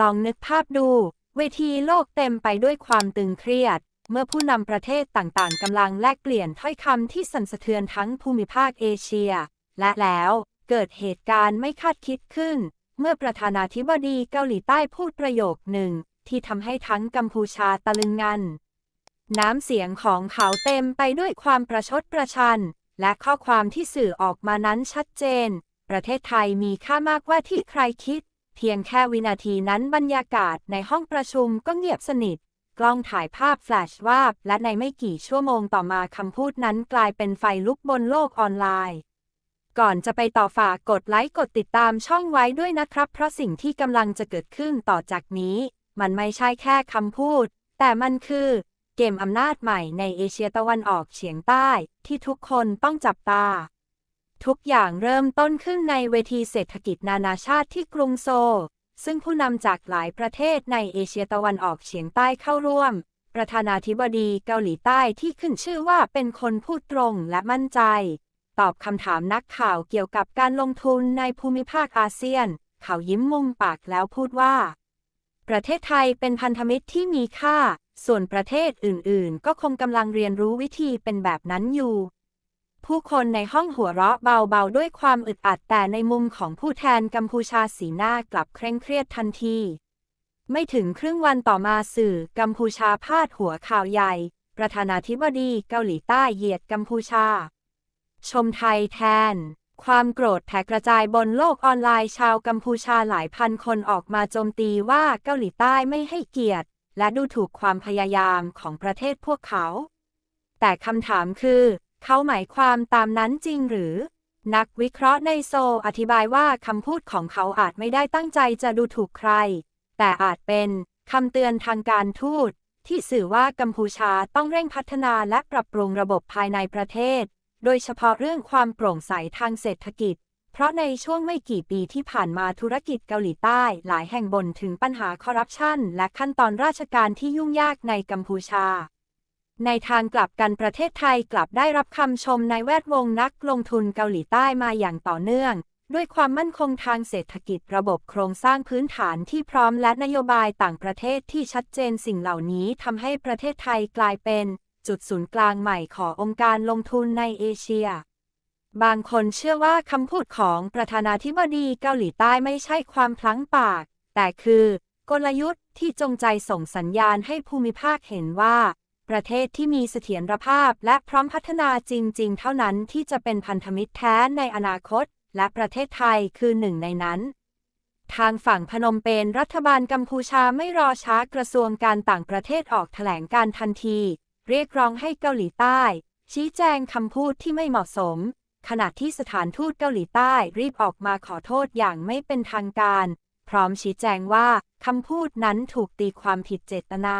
ลองนึกภาพดู เวทีโลกเต็มไปด้วยความตึงเครียด เมื่อผู้นำประเทศต่างๆกำลังแลกเปลี่ยนถ้อยคำที่สั่นสะเทือนทั้งภูมิภาคเอเชีย และแล้วเกิดเหตุการณ์ไม่คาดคิดขึ้น เมื่อประธานาธิบดีเกาหลีใต้พูดประโยคหนึ่ง ที่ทำให้ทั้งกัมพูชาตะลึงงัน น้ำเสียงของเขาเต็มไปด้วยความประชดประชัน และข้อความที่สื่อออกมานั้นชัดเจน ประเทศไทยมีค่ามากกว่าที่ใครคิด เพียงแค่วินาทีนั้นบรรยากาศในห้องประชุมก็เงียบสนิท กล้องถ่ายภาพแฟลชวาบ และในไม่กี่ชั่วโมงต่อมาคำพูดนั้นกลายเป็นไฟลุกบนโลกออนไลน์ ก่อนจะไปต่อฝากกดไลค์กดติดตามช่องไว้ด้วยนะครับ เพราะสิ่งที่กำลังจะเกิดขึ้นต่อจากนี้ มันไม่ใช่แค่คำพูด แต่มันคือ เกมอำนาจใหม่ในเอเชียตะวันออกเฉียงใต้ ที่ทุกคนต้องจับตา ทุกอย่างเริ่มต้นขึ้นในเวทีเศรษฐกิจนานาชาติที่กรุงโซลซึ่งผู้นำจากหลายประเทศในเอเชียตะวันออกเฉียงใต้เข้าร่วม ประธานาธิบดีเกาหลีใต้ที่ขึ้นชื่อว่าเป็นคนพูดตรงและมั่นใจ ตอบคำถามนักข่าวเกี่ยวกับการลงทุนในภูมิภาคอาเซียน เขายิ้มมุมปากแล้วพูดว่า ประเทศไทยเป็นพันธมิตรที่มีค่า ส่วนประเทศอื่นๆ ก็คงกำลังเรียนรู้วิธีเป็นแบบนั้นอยู่ ผู้คนในห้องหัวเราะเบาๆ ด้วยความอึดอัดแต่ในมุมของผู้แทนกัมพูชาสีหน้ากลับเคร่งเครียดทันที ไม่ถึงครึ่งวันต่อมาสื่อกัมพูชาพาดหัวข่าวใหญ่ ประธานาธิบดีเกาหลีใต้เหยียดกัมพูชา ชมไทยแทน ความโกรธแผ่กระจายบนโลกออนไลน์ชาวกัมพูชาหลายพันคนออกมาโจมตีว่าเกาหลีใต้ไม่ให้เกียรติ และดูถูกความพยายามของประเทศพวกเขา แต่คำถามคือ เขาหมายความตามนั้นจริงหรือ นักวิเคราะห์ในโซอธิบายว่าคำพูดของเขาอาจไม่ได้ตั้งใจจะดูถูกใคร แต่อาจเป็นคำเตือนทางการทูตที่สื่อว่ากัมพูชาต้องเร่งพัฒนาและปรับปรุงระบบภายในประเทศ โดยเฉพาะเรื่องความโปร่งใสทางเศรษฐกิจ เพราะในช่วงไม่กี่ปีที่ผ่านมาธุรกิจเกาหลีใต้หลายแห่งบ่นถึงปัญหาคอร์รัปชันและขั้นตอนราชการที่ยุ่งยากในกัมพูชา ในทางกลับกันประเทศไทยกลับได้รับคำชมในแวดวงนักลงทุนเกาหลีใต้มาอย่างต่อเนื่อง ด้วยความมั่นคงทางเศรษฐกิจระบบโครงสร้างพื้นฐานที่พร้อมและนโยบายต่างประเทศที่ชัดเจนสิ่งเหล่านี้ทำให้ประเทศไทยกลายเป็น จุดศูนย์กลางใหม่ขององค์การลงทุนในเอเชีย บางคนเชื่อว่าคำพูดของประธานาธิบดีเกาหลีใต้ไม่ใช่ความพลั้งปาก แต่คือกลยุทธ์ที่จงใจส่งสัญญาณให้ภูมิภาคเห็นว่า ประเทศที่มีเสถียรภาพและพร้อมพัฒนาจริง ๆ เท่านั้นที่จะเป็นพันธมิตรแท้ในอนาคต และประเทศไทยคือหนึ่งในนั้น ทางฝั่งพนมเปญรัฐบาลกัมพูชาไม่รอช้ากระทรวงการต่างประเทศออกแถลงการทันที เรียกร้องให้เกาหลีใต้ ชี้แจงคำพูดที่ไม่เหมาะสม ขณะที่สถานทูตเกาหลีใต้รีบออกมาขอโทษอย่างไม่เป็นทางการ พร้อมชี้แจงว่าคำพูดนั้นถูกตีความผิดเจตนา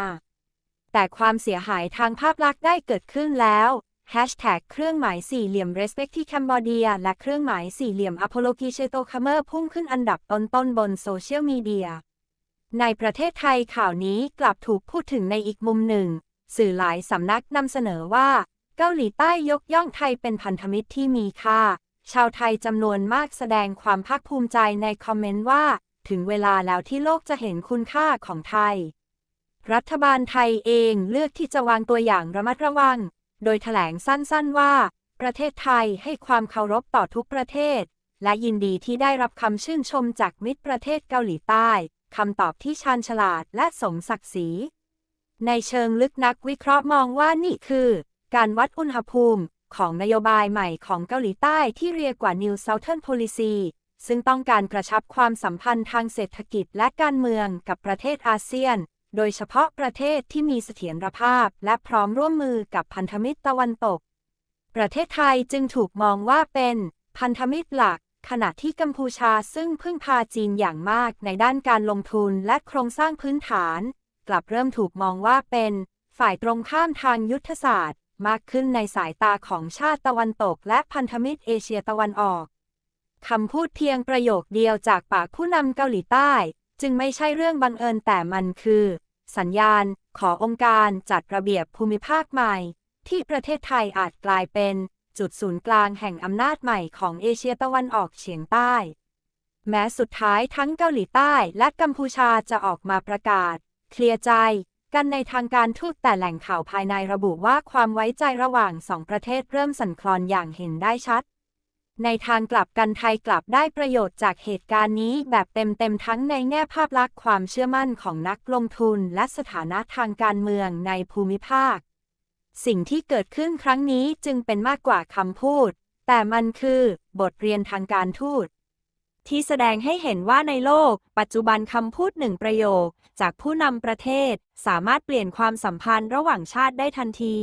แต่ความเสียหายทางภาพลักษณ์ได้เกิดขึ้นแล้วแฮชแท็กเครื่องหมายสี่เหลี่ยม respect ที่แคนเบเดียและเครื่องหมายสี่เหลี่ยม apology c h e t o k a m e r พุ่งขึ้นอันดับต้นๆบนโซเชียลมีเดีย ในประเทศไทยข่าวนี้กลับถูกพูดถึงในอีกมุมหนึ่ง สื่อหลายสำนักนำเสนอว่า เกาหลีใต้ยกย่องไทยเป็นพันธมิตรที่มีค่า ชาวไทยจำนวนมากแสดงความภาคภูมิใจในคอมเมนต์ว่า ถึงเวลาแล้วที่โลกจะเห็นคุณค่าของไทย รัฐบาลไทยเองเลือกที่จะวางตัวอย่างระมัดระวัง โดยแถลงสั้นๆว่า ประเทศไทยให้ความเคารพต่อทุกประเทศ และยินดีที่ได้รับคำชื่นชมจากมิตรประเทศเกาหลีใต้คำตอบที่ชาญฉลาดและสมศักดิ์ศรี ในเชิงลึกนักวิเคราะห์มองว่านี่คือ การวัดอุณหภูมิของนโยบายใหม่ของเกาหลีใต้ที่เรียกว่า New Southern Policy ซึ่งต้องการกระชับความสัมพันธ์ทางเศรษฐกิจและการเมืองกับประเทศอาเซียน โดยเฉพาะประเทศที่มีเสถียรภาพและพร้อมร่วมมือกับพันธมิตรตะวันตก ประเทศไทยจึงถูกมองว่าเป็นพันธมิตรหลัก ขณะที่กัมพูชาซึ่งพึ่งพาจีนอย่างมากในด้านการลงทุนและโครงสร้างพื้นฐาน กลับเริ่มถูกมองว่าเป็น ฝ่ายตรงข้ามทางยุทธศาสตร์ มากขึ้นในสายตาของชาติตะวันตก และพันธมิตรเอเชียตะวันออกคำพูดเพียงประโยคเดียวจากปากผู้นำเกาหลีใต้ จึงไม่ใช่เรื่องบังเอิญแต่มันคือ สัญญาณ ขอองค์การจัดระเบียบภูมิภาคใหม่ ที่ประเทศไทยอาจกลายเป็นจุดศูนย์กลางแห่งอำนาจใหม่ของเอเชียตะวันออกเฉียงใต้ แม้สุดท้ายทั้งเกาหลีใต้และกัมพูชาจะออกมาประกาศ เคลียร์ใจกันในทางการทูตแต่แหล่งข่าวภายในระบุว่าความไว้ใจระหว่างสองประเทศเริ่มสั่นคลอนอย่างเห็นได้ชัด ในทางกลับกันไทยกลับได้ประโยชน์จากเหตุการณ์นี้แบบเต็มๆทั้งในแง่ภาพลักษณ์ความเชื่อมั่นของนักลงทุนและสถานะทางการเมืองในภูมิภาค สิ่งที่เกิดขึ้นครั้งนี้จึงเป็นมากกว่าคำพูด แต่มันคือบทเรียนทางการทูต ที่แสดงให้เห็นว่าในโลก ปัจจุบันคำพูดหนึ่งประโยค จากผู้นำประเทศ สามารถเปลี่ยนความสัมพันธ์ระหว่างชาติได้ทันที